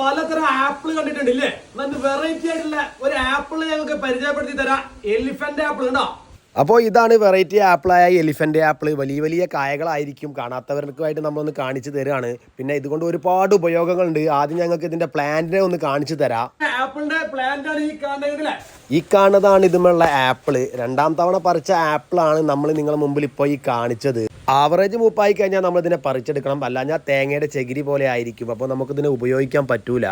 പലതരം ആപ്പിൾ കണ്ടിട്ടുണ്ട് ഇല്ലേ? നല്ല വെറൈറ്റി ആയിട്ടുള്ള ഒരു ആപ്പിൾ ഞങ്ങൾക്ക് പരിചയപ്പെടുത്തി തരാം. എലിഫന്റ് ആപ്പിൾ ഉണ്ടോ? അപ്പോൾ ഇതാണ് വെറൈറ്റി ആപ്പിളായ എലിഫന്റ് ആപ്പിൾ വലിയ വലിയ കായകളായിരിക്കും കാണാത്തവർക്കുമായിട്ട് നമ്മളൊന്ന് കാണിച്ചു തരുകയാണ് പിന്നെ ഇതുകൊണ്ട് ഒരുപാട് ഉപയോഗങ്ങളുണ്ട്. ആദ്യം ഞങ്ങൾക്ക് ഇതിന്റെ പ്ലാന്റിനെ ഒന്ന് കാണിച്ചു തരാം. ആപ്പിളിന്റെ പ്ലാന്റ് ആണ് ഈ കാണുന്നത് അല്ലേ ഈ കാണുന്നതാണ് ഇതുമുള്ള ആപ്പിൾ. രണ്ടാം തവണ പറിച്ച ആപ്പിളാണ് നമ്മൾ നിങ്ങളുടെ മുമ്പിൽ ഇപ്പോൾ ഈ കാണിച്ചത്. ആവറേജ് മൂപ്പായി കഴിഞ്ഞാൽ നമ്മൾ ഇതിനെ പറിച്ചെടുക്കണം. അല്ലാഞ്ഞാൽ തേങ്ങയുടെ ചകിരി പോലെ ആയിരിക്കും. അപ്പോൾ നമുക്കിതിനെ ഉപയോഗിക്കാൻ പറ്റൂല.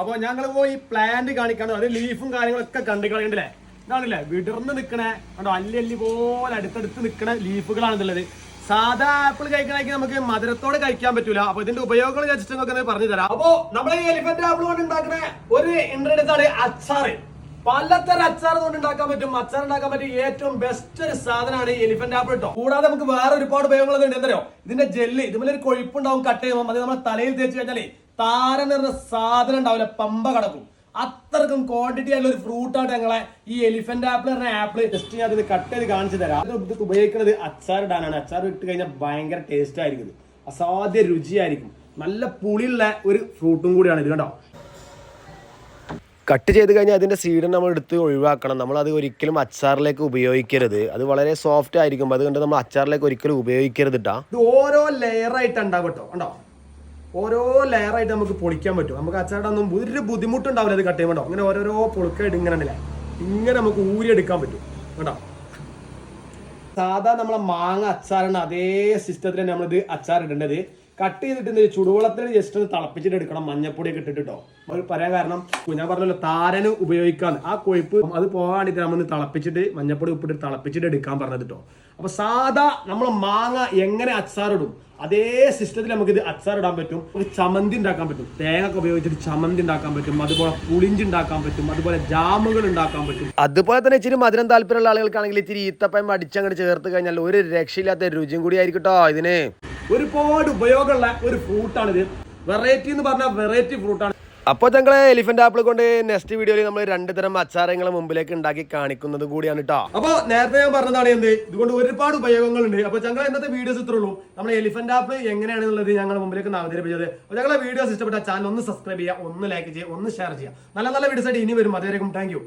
അപ്പൊ ഞങ്ങൾ പോയി പ്ലാന്റ് കാണിക്കണം. അത് ലീഫും കാര്യങ്ങളൊക്കെ കണ്ടു കളയണ്ടല്ലേ ഇതാണല്ലേ? വിടർന്ന് നിക്കണേ കണ്ടോ? അല്ലി അല്ലി പോലെ അടുത്തടുത്ത് നിക്കണ ലീഫുകളാണെന്നുള്ളത് സാധാ ആപ്പിൾ കഴിക്കണമെങ്കിൽ നമുക്ക് മധുരത്തോടെ കഴിക്കാൻ പറ്റൂല. അപ്പൊ ഇതിന്റെ ഉപയോഗങ്ങൾ വെച്ചിട്ട് നമുക്ക് പറഞ്ഞു തരാം അപ്പോ നമ്മൾ എലിഫന്റ് ആപ്പിൾ കൊണ്ട് ഉണ്ടാക്കുന്ന ഒരു ഇൻഗ്രീഡിയൻസ് ആണ് അച്ചാറ്. പലതരം അച്ചാർ കൊണ്ട് ഉണ്ടാക്കാൻ പറ്റും. അച്ചാർ ഉണ്ടാക്കാൻ പറ്റും ഏറ്റവും ബെസ്റ്റ് ഒരു സാധനമാണ് എലിഫന്റ് ആപ്പിൾ കേട്ടോ കൂടാതെ നമുക്ക് വേറെ ഒരുപാട് ഉപയോഗങ്ങൾ ഉണ്ട് എന്തറിയോ ഇതിന്റെ ജെല്ലി ഇതുപോലെ ഒരു കൊഴുപ്പുണ്ടാവും കട്ട് ചെയ്യുമ്പോൾ അത് നമ്മുടെ തലയിൽ തേച്ച് കഴിഞ്ഞാലേ താരം നിറഞ്ഞ സാധനം ഉണ്ടാവില്ല പമ്പ കടക്കും. അത്രക്കും ക്വാണ്ടിറ്റി ആയിട്ടുള്ള ഒരു ഫ്രൂട്ട് ആണ് ഞങ്ങളെ ഈ എലിഫന്റ് ആപ്പിൾ പറഞ്ഞ ആപ്പിൾ ജസ്റ്റ് ഞാൻ ഇത് കട്ട് ചെയ്ത് കാണിച്ചു തരാം. ഇത് ഉപയോഗിക്കുന്നത് അച്ചാർ ഇടാനാണ്. അച്ചാർ ഇട്ട് കഴിഞ്ഞാൽ ഭയങ്കര ടേസ്റ്റ് ആയിരിക്കും. അസാധ്യ രുചിയായിരിക്കും. നല്ല പുളിയുള്ള ഒരു ഫ്രൂട്ടും കൂടിയാണ് ഇത് കണ്ടോ? കട്ട് ചെയ്ത് കഴിഞ്ഞാൽ അതിന്റെ സീഡ് നമ്മൾ എടുത്ത് ഒഴിവാക്കണം. നമ്മൾ അത് ഒരിക്കലും അച്ചാറിലേക്ക് ഉപയോഗിക്കരുത്. അത് വളരെ സോഫ്റ്റ് ആയിരിക്കും അതുകൊണ്ട് നമ്മൾ അച്ചാറിലേക്ക് ഒരിക്കലും ഉപയോഗിക്കരുത് കേട്ടോ ഇത് ഓരോ ലെയർ ആയിട്ട് ഉണ്ടാവും കേട്ടോ. കണ്ടോ? ഓരോ ലെയർ ആയിട്ട് നമുക്ക് പൊളിക്കാൻ പറ്റും. നമുക്ക് അച്ചാടൊന്നും ഒരു ബുദ്ധിമുട്ടുണ്ടാവില്ല അത് കട്ട് ചെയ്യുമ്പോൾ അങ്ങനെ ഓരോരോ പൊളിക്കായിട്ട് ഇങ്ങനെ ഉണ്ടല്ലേ? ഇങ്ങനെ നമുക്ക് ഊരി എടുക്കാൻ പറ്റും. കേട്ടോ സാധാ നമ്മളെ മാങ്ങ അച്ചാറിന് അതേ സിസ്റ്റത്തിൽ തന്നെ നമ്മളിത് അച്ചാർ ഇടേണ്ടത് കട്ട് ചെയ്തിട്ട് ചുടുവെള്ളത്തിൽ ജസ്റ്റ് തിളപ്പിച്ചിട്ട് എടുക്കണം. മഞ്ഞപ്പൊടിയൊക്കെ ഇട്ടിട്ടോ അവർ പറയാൻ കാരണം ഞാൻ പറഞ്ഞല്ലോ താരന് ഉപയോഗിക്കാൻ ആ കൊഴുപ്പ് അത് പോകാൻ വേണ്ടിയിട്ട് നമ്മൾ തിളപ്പിച്ചിട്ട് മഞ്ഞപ്പൊടി ഉപ്പിട്ട് തിളപ്പിച്ചിട്ട് എടുക്കാൻ പറഞ്ഞത് കേട്ടോ അപ്പൊ സാധാ നമ്മൾ മാങ്ങ എങ്ങനെ അച്ചാറിടും അതേ സിസ്റ്റത്തിൽ നമുക്ക് ഇത് അച്ചാറിടാൻ പറ്റും. ഒരു ചമന്തി ഉണ്ടാക്കാൻ പറ്റും. തേങ്ങ ഒക്കെ ഉപയോഗിച്ചിട്ട് ചമന്തി ഉണ്ടാക്കാൻ പറ്റും. അതുപോലെ പുളിഞ്ചി ഉണ്ടാക്കാൻ പറ്റും. അതുപോലെ ജാമുകൾ ഉണ്ടാക്കാൻ പറ്റും. അതുപോലെ തന്നെ ഇച്ചിരി മധുരം താല്പര്യമുള്ള ആളുകൾക്കാണെങ്കിൽ ഇച്ചിരി ഈത്തപ്പയം അടിച്ചങ്ങോട്ട് ചേർത്ത് കഴിഞ്ഞാൽ ഒരു രക്ഷയില്ലാത്ത രുചിയും കൂടി ആയിരിക്കും കേട്ടോ ഇതിന്. ഒരുപാട് ഉപയോഗമുള്ള ഒരു ഫ്രൂട്ടാണ് ഇത്. വെറൈറ്റി എന്ന് പറഞ്ഞാൽ വെറൈറ്റി ഫ്രൂട്ടാണ്. അപ്പോൾ ഞങ്ങളെ എലിഫന്റ് ആപ്പിൾ കൊണ്ട് നെക്സ്റ്റ് വീഡിയോയിൽ നമ്മൾ രണ്ട് തരം അച്ചാരങ്ങൾ മുമ്പിലേക്ക് ഉണ്ടാക്കി കാണിക്കുന്നത് കൂടിയാണ് കേട്ടോ അപ്പോൾ നേരത്തെ ഞാൻ പറഞ്ഞതാണ് എന്ത്? ഇതുകൊണ്ട് ഒരുപാട് ഉപയോഗങ്ങളുണ്ട്. അപ്പോൾ ഞങ്ങൾ ഇന്നത്തെ വീഡിയോസ് ഇത്രേ ഉള്ളൂ. നമ്മുടെ എലിഫന്റ് ആപ്പ് എങ്ങനെയാണെന്നുള്ളത് ഞങ്ങൾ മുമ്പിലേക്ക് അവതരിപ്പിച്ചത്. അപ്പൊ ഞങ്ങളെ വീഡിയോസ് ഇഷ്ടപ്പെട്ട ചാനൽ ഒന്ന് സബ്സ്ക്രൈബ് ചെയ്യുക ഒന്ന് ലൈക്ക് ചെയ്യുക ഒന്ന് ഷെയർ ചെയ്യുക. നല്ല നല്ല വീഡിയോസ് ആയിട്ട് ഇനി വരും. അതുവരെയും താങ്ക്